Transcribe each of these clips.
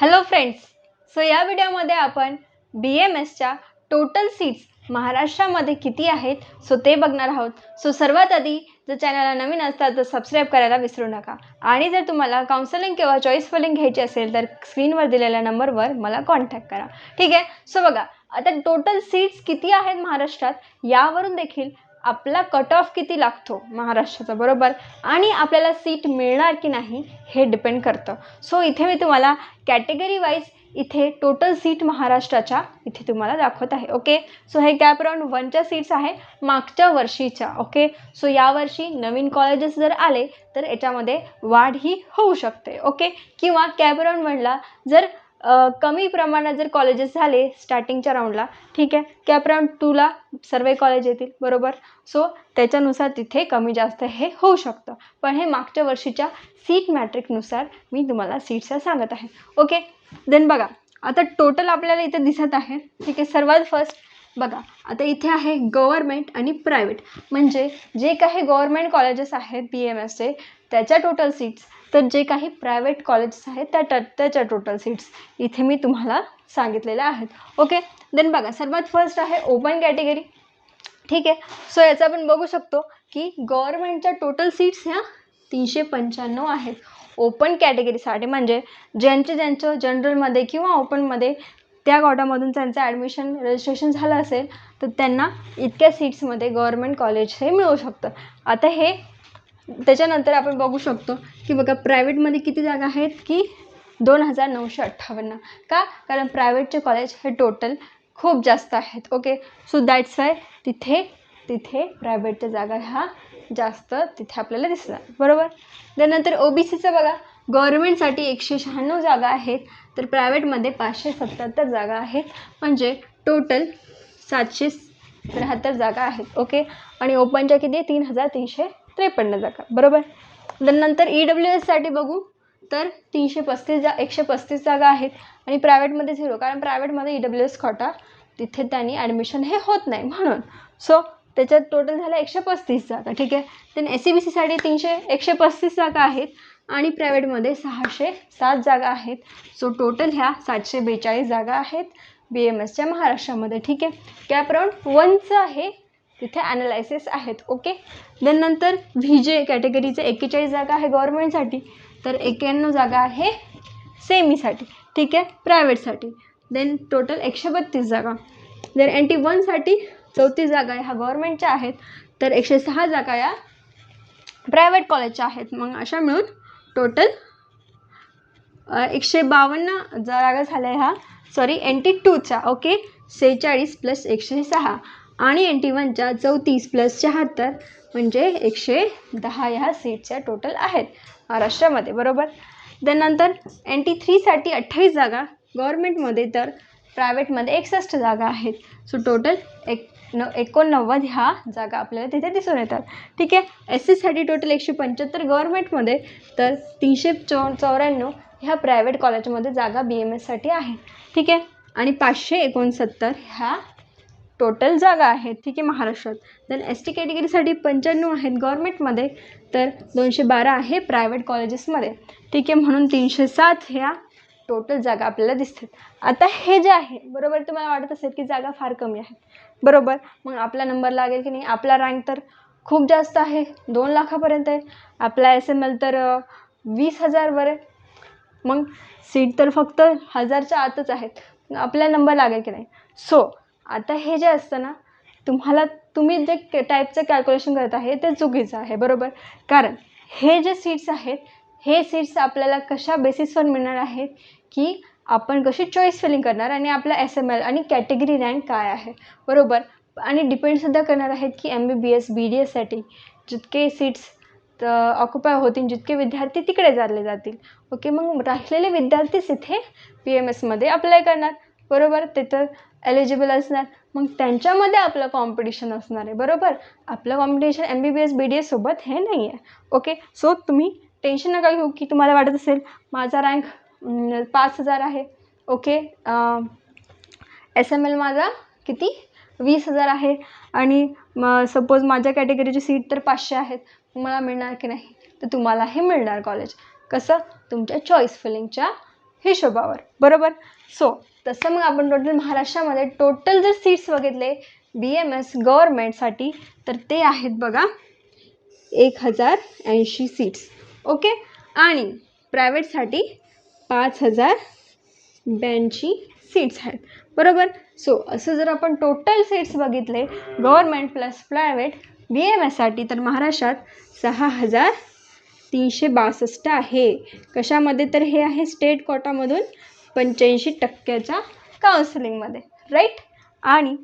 Hello friends so या व्हिडिओमध्ये आपण बी एम एसच्या टोटल सीट्स महाराष्ट्रामध्ये किती आहेत सो ते बघणार आहोत. सो सर्वात आधी जर चॅनलला नवीन असतात तर सबस्क्राईब करायला विसरू नका. आणि जर तुम्हाला काउन्सिलिंग किंवा चॉईस फिलिंग घ्यायची असेल तर स्क्रीनवर दिलेल्या नंबरवर मला कॉन्टॅक्ट करा. ठीक आहे? सो बघा आता टोटल सीट्स किती आहेत महाराष्ट्रात यावरून देखील आपला कट ऑफ किती लागतो महाराष्ट्राचा बरोबर? आणि आपल्याला सीट मिळणार की नाही हे डिपेंड करतं. सो इथे मी तुम्हाला कॅटेगरी वाईज इथे टोटल सीट महाराष्ट्राच्या इथे तुम्हाला दाखवत आहे ओके सो हे कॅप राऊंड वनच्या सीट्स आहे मागच्या वर्षीच्या ओके सो यावर्षी नवीन कॉलेजेस जर आले तर याच्यामध्ये वाढ ही होऊ शकते ओके किंवा कॅप राऊंड वनला जर कमी प्रमाणात जर कॉलेजेस झाले स्टार्टिंगच्या राऊंडला ठीक आहे? कॅप राऊंड टूला सर्व कॉलेज येतील बरोबर? सो त्याच्यानुसार तिथे कमी जास्त हे होऊ शकतं. पण हे मागच्या वर्षीच्या सीट मॅट्रिकनुसार मी तुम्हाला सीट्स सांगत आहे. ओके देन बघा आता टोटल आपल्याला इथे दिसत आहे ठीक आहे? सर्वात फर्स्ट बघा आता इथे आहे गव्हर्मेंट आणि प्रायव्हेट म्हणजे जे काही गव्हर्मेंट कॉलेजेस आहेत बी एम एसचे त्याच्या टोटल सीट्स तर जे काही प्रायव्हेट कॉलेजेस आहेत त्या ट त्याच्या टोटल सीट्स इथे मी तुम्हाला सांगितलेल्या आहेत. ओके देन बघा सर्वात फर्स्ट आहे ओपन कॅटेगरी ठीक आहे? सो याचं आपण बघू शकतो की गव्हर्मेंटच्या टोटल सीट्स ह्या तीनशे पंच्याण्णव आहेत. ओपन कॅटेगरीसाठी म्हणजे ज्यांचे ज्यांचं जनरलमध्ये किंवा ओपनमध्ये त्या कॉटामधून त्यांचं ॲडमिशन रजिस्ट्रेशन झालं असेल तर त्यांना इतक्या सीट्समध्ये गव्हर्मेंट कॉलेज हे मिळू शकतं. आता हे त्याच्यानंतर आपण बघू शकतो की बघा प्रायव्हेटमध्ये किती जागा आहेत की दोन हजार नऊशे अठ्ठावन्न. का? कारण प्रायव्हेटचे कॉलेज हे टोटल खूप जास्त आहेत ओके सो दॅट्स वाय तिथे तिथे प्रायव्हेटच्या जागा ह्या जास्त तिथे आपल्याला दिसणार बरोबर? त्यानंतर ओ बी सीचं बघा. गव्हर्मेंटसाठी एकशे शहाण्णव जागा आहेत तर प्रायव्हेटमध्ये पाचशे सत्याहत्तर जागा आहेत. म्हणजे टोटल सातशे त्र्याहत्तर जागा आहेत ओके? आणि ओपनच्या किती तीन हजार तीनशे त्रेपन्न जागा बरोबर? नंतर ई डब्ल्यू एससाठी बघू तर तीनशे पस्तीस जा एकशे पस्तीस जागा आहेत. आणि प्रायव्हेटमध्ये झिरो कारण प्रायव्हेटमध्ये ई डब्ल्यू एस खोटा तिथे त्यांनी ॲडमिशन हे होत नाही म्हणून. सो त्याच्यात टोटल झालं एकशे पस्तीस जागा ठीक आहे? देन एस सी बी सीसाठी तीनशे एकशे पस्तीस जागा आहेत. आणि प्रायव्हेटमध्ये सहाशे सात जागा आहेत. सो टोटल ह्या सातशे बेचाळीस जागा आहेत बी एम एसच्या महाराष्ट्रामध्ये. ठीक आहे? कॅप राऊंड वनचं आहे. तिथे ॲनालायसिस आहेत. ओके देन नंतर व्ही जे कॅटेगरीचे एक्केचाळीस जागा आहे गव्हर्मेंटसाठी तर एक्याण्णव जागा आहे सेमीसाठी ठीक आहे? प्रायव्हेटसाठी देन टोटल एकशे बत्तीस जागा. देन एन टी वनसाठी चौतीस जागा ह्या गव्हर्मेंटच्या आहेत. तर एकशे सहा जागा या प्रायव्हेट कॉलेजच्या आहेत. मग अशा मिळून टोटल? एकशे बावन्न जागा झाल्या ह्या सॉरी एन टी ओके सेहेचाळीस प्लस एकशे सहा. आणि एन टी वनच्या चौतीस प्लस शहात्तर म्हणजे एकशे दहा ह्या सीटच्या टोटल आहेत. महाराष्ट्रामध्ये बरोबर? त्यानंतर एन टी थ्रीसाठी अठ्ठावीस जागा. गव्हर्मेंटमध्ये तर प्रायव्हेटमध्ये एकसष्ट जागा आहेत. सो टोटल एक न एकोणनव्वद ह्या जागा आपल्याला तिथे दिसून येतात. ठीक आहे? एस सीसाठी टोटल एकशे पंच्याहत्तर गव्हर्मेंटमध्ये तर तीनशे चौ चौऱ्याण्णव ह्या प्रायव्हेट कॉलेजमध्ये जागा बी एम एससाठी आहे. ठीक आहे? आणि पाचशे एकोणसत्तर ह्या टोटल जागा आहेत. ठीक आहे? महाराष्ट्रात. देन एस टी कॅटेगरीसाठी पंच्याण्णव आहेत गव्हर्मेंटमध्ये तर दोनशे बारा आहे प्रायव्हेट कॉलेजेसमध्ये ठीक आहे? म्हणून तीनशे सात ह्या टोटल जागा आपल्याला दिसतात. आता हे जे आहे बरोबर तुम्हाला वाटत असेल की जागा फार कमी आहे. बरोबर मग आपला नंबर लागेल की नाही? आपला रँक तर खूप जास्त आहे दोन लाखापर्यंत आहे. आपला एस एम एल तर वीस हजारवर आहे. मग सीट तर फक्त हजारच्या आतच आहेत. आपला नंबर लागेल की नाही? सो आता हे जे असतं ना तुम्हाला तुम्ही जे के टाईपचं कॅल्क्युलेशन करत आहे ते चुकीचं आहे बरोबर? कारण हे जे सीट्स आहेत हे सीट्स आपल्याला कशा बेसिसवर मिळणार आहेत की आपण कशी चॉईस फिलिंग करणार आणि आपला एस एम एल आणि कॅटेगरी रँक काय आहे. बरोबर? आणि डिपेंडसुद्धा करणार आहेत की M B B S B D एससाठी जितके सीट्स ऑक्युपाय होतील जितके विद्यार्थी तिकडे चालले जातील. ओके मग राहिलेले विद्यार्थीच इथे पी एम एसमध्ये अप्लाय करणार. बरोबर? ते तर एलिजिबल असणार. मग त्यांच्यामध्ये आपलं कॉम्पिटिशन असणार आहे. बरोबर? आपलं competition M B B S B D एससोबत हे नाही आहे ओके सो तुम्ही टेन्शन नका घेऊ की तुम्हाला वाटत असेल माझा रँक पाच हजार आहे. ओके एस एम एल माझा किती? वीस हजार आहे. आणि म सपोज माझ्या कॅटेगरीची सीट तर पाचशे आहेत. मला मिळणार की नाही? तर तुम्हाला हे मिळणार कॉलेज कसं? तुमच्या चॉईस फिलिंगच्या हिशोबावर. बरोबर? सो तसं मग आपण टोटल महाराष्ट्रामध्ये टोटल जर सीट्स बघितले बी एम एस गव्हर्मेंटसाठी तर ते आहेत बघा एक हजार ऐंशी सीट्स ओके आणि प्रायव्हेटसाठी पाच हजार ब्याऐंशी सीट्स आहेत. बरोबर? सो असं जर आपण टोटल सीट्स बघितले government plus private B M एससाठी तर महाराष्ट्रात सहा हजार तीनशे बासष्ट आहे. कशामध्ये तर हे आहे स्टेट कोटामधून पंच्याऐंशी टक्क्याच्या काउन्सिलिंगमध्ये राईट आणि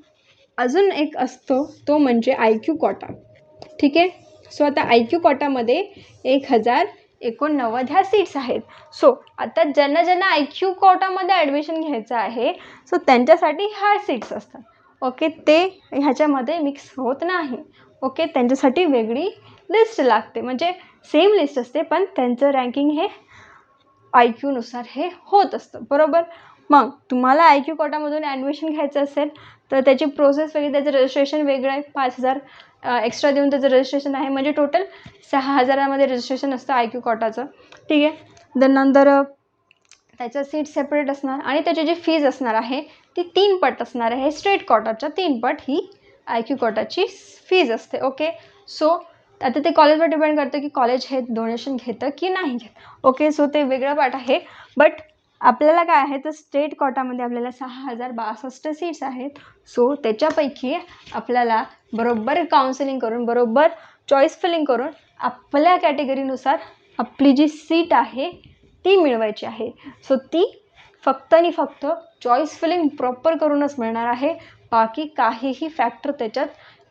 अजून एक असतो तो म्हणजे आय क्यू कोटा ठीक? आहे सो आता आय क्यू कोटामध्ये एक हजार एकोणनव्वद ह्या सीट्स आहेत. सो आता ज्यांना ज्यांना आय क्यू कोटामध्ये ॲडमिशन घ्यायचं आहे सो त्यांच्यासाठी ह्या सीट्स असतात. ओके ते ह्याच्यामध्ये मिक्स होत नाही. ओके त्यांच्यासाठी वेगळी लिस्ट लागते. म्हणजे सेम लिस्ट असते पण त्यांचं रँकिंग हे आय क्यूनुसार हे होत असतं. बरोबर? मग तुम्हाला आय क्यू कोटामधून ॲडमिशन घ्यायचं असेल तर त्याची प्रोसेस वेगळी त्याचं रजिस्ट्रेशन वेगळं आहे. पाच हजार एक्स्ट्रा देऊन त्याचं रजिस्ट्रेशन आहे. म्हणजे टोटल सहा हजारामध्ये रजिस्ट्रेशन असतं आय क्यू कॉटाचं. ठीक आहे? देन नंतर त्याच्या सीट सेपरेट असणार आणि त्याची जी फीज असणार आहे ती तीन पट असणार आहे. स्ट्रेट कॉटाच्या तीन पट ही आय क्यू कॉटाची फीज असते. ओके सो आता ते कॉलेजवर डिपेंड करतं की कॉलेज हे डोनेशन घेतं की नाही घेत. ओके सो ते वेगळं पार्ट आहे. बट आपल्याला काय आहे? तर स्टेट कोटामध्ये आपल्याला सहा हजार बासष्ट सीट्स आहेत. सो त्याच्यापैकी आपल्याला बरोबर काउन्सिलिंग करून बरोबर चॉईस फिलिंग करून आपल्या कॅटेगरीनुसार आपली जी सीट आहे ती मिळवायची आहे. सो ती फक्त आणि फक्त चॉईस फिलिंग प्रॉपर करूनच मिळणार आहे. बाकी काहीही फॅक्टर त्याच्यात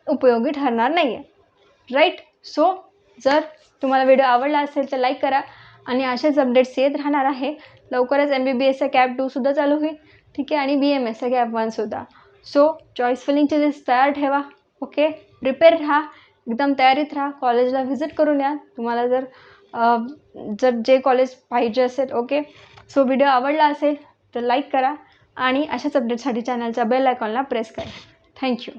उपयोगी ठरणार नाही आहे राईट सो जर तुम्हाला व्हिडिओ आवडला असेल तर लाईक करा. आणि असेच अपडेट्स येत राहणार आहे. लवकरच एम बी बी एसचा कॅप टूसुद्धा चालू होईल. ठीक आहे? आणि बी एम एसचा कॅप वनसुद्धा सो चॉईस फिलिंगची लिस्ट तयार ठेवा. ओके प्रिपेअर राहा. एकदम तयारीत राहा. कॉलेजला व्हिजिट करून या. तुम्हाला जर जर जे कॉलेज पाहिजे असेल ओके सो व्हिडिओ आवडला असेल तर लाईक करा. आणि अशाच अपडेटसाठी चॅनलच्या बेल आयकॉनला प्रेस करा. थँक्यू